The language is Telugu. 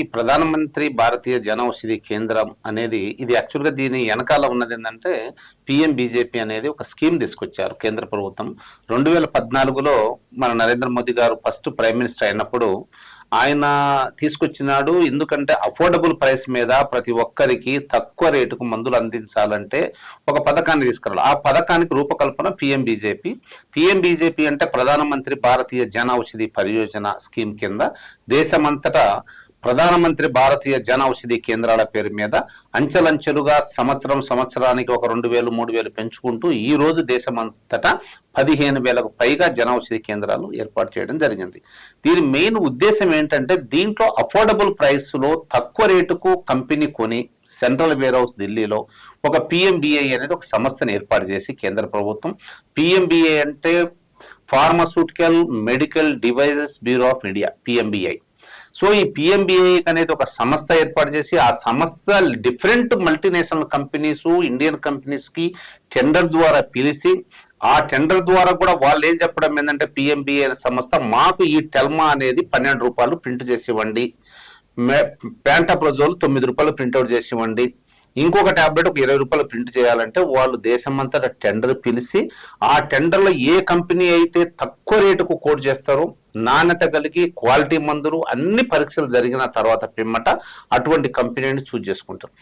ఈ ప్రధానమంత్రి భారతీయ జనౌషధి కేంద్రం అనేది ఇది యాక్చువల్గా దీని వెనకాల ఉన్నది ఏంటంటే పిఎం బీజేపీ అనేది ఒక స్కీమ్ తీసుకొచ్చారు కేంద్ర ప్రభుత్వం. రెండు వేల పద్నాలుగులో మన నరేంద్ర మోదీ గారు ఫస్ట్ ప్రైమ్ మినిస్టర్ అయినప్పుడు ఆయన తీసుకొచ్చినాడు ఎందుకంటే అఫోర్డబుల్ ప్రైస్ మీద ప్రతి ఒక్కరికి తక్కువ రేటుకు మందులు అందించాలంటే ఒక పథకాన్ని తీసుకురావాలి. ఆ పథకానికి రూపకల్పన పిఎం బీజేపీ. పిఎం బీజేపీ అంటే ప్రధానమంత్రి భారతీయ జన ఔషధి పరియోజన స్కీమ్ కింద దేశమంతటా ప్రధానమంత్రి భారతీయ జన ఔషధి కేంద్రాల పేరు మీద అంచెలంచెలుగా సంవత్సరం సంవత్సరానికి ఒక రెండు వేలు మూడు వేలు పెంచుకుంటూ ఈ రోజు దేశమంతటా పదిహేను వేలకు పైగా జన ఔషధి కేంద్రాలు ఏర్పాటు చేయడం జరిగింది. దీని మెయిన్ ఉద్దేశం ఏంటంటే దీంట్లో అఫోర్డబుల్ ప్రైస్లో తక్కువ రేటుకు కంపెనీ కొని సెంట్రల్ వేర్ హౌస్ ఢిల్లీలో ఒక పిఎంబిఐ అనేది ఒక సంస్థను ఏర్పాటు చేసి కేంద్ర ప్రభుత్వం. పిఎంబిఐ అంటే pharmaceutical medical devices bureau of India PMBI so ఈ పిఎంబిఐ అనేది ఒక సంస్థ ఏర్పాటు చేసి ఆ సంస్థ డిఫరెంట్ మల్టీనేషనల్ కంపెనీస్ ఇండియన్ కంపెనీస్కి టెండర్ ద్వారా పిలిచి ఆ టెండర్ ద్వారా కూడా వాళ్ళు ఏం చెప్పడం ఏంటంటే పిఎంబిఐ అనే సంస్థ మాకు ఈ టెల్మా అనేది పన్నెండు రూపాయలు ప్రింట్ చేసి ఇవ్వండి. ప్యాంటాప్రజోల్ తొమ్మిది రూపాయలు ప్రింట్అవుట్ చేసి ఇవ్వండి. ఇంకొక టాబ్లెట్ ఒక ఇరవై రూపాయలు ప్రింట్ చేయాలంటే వాళ్ళు దేశమంతటా టెండర్ పిలిచి ఆ టెండర్లో ఏ కంపెనీ అయితే తక్కువ రేటుకు కోట్ చేస్తారో నాణ్యత కలిగి క్వాలిటీ మందులు అన్ని పరీక్షలు జరిగిన తర్వాత పిమ్మట అటువంటి కంపెనీని చూజ్ చేసుకుంటారు.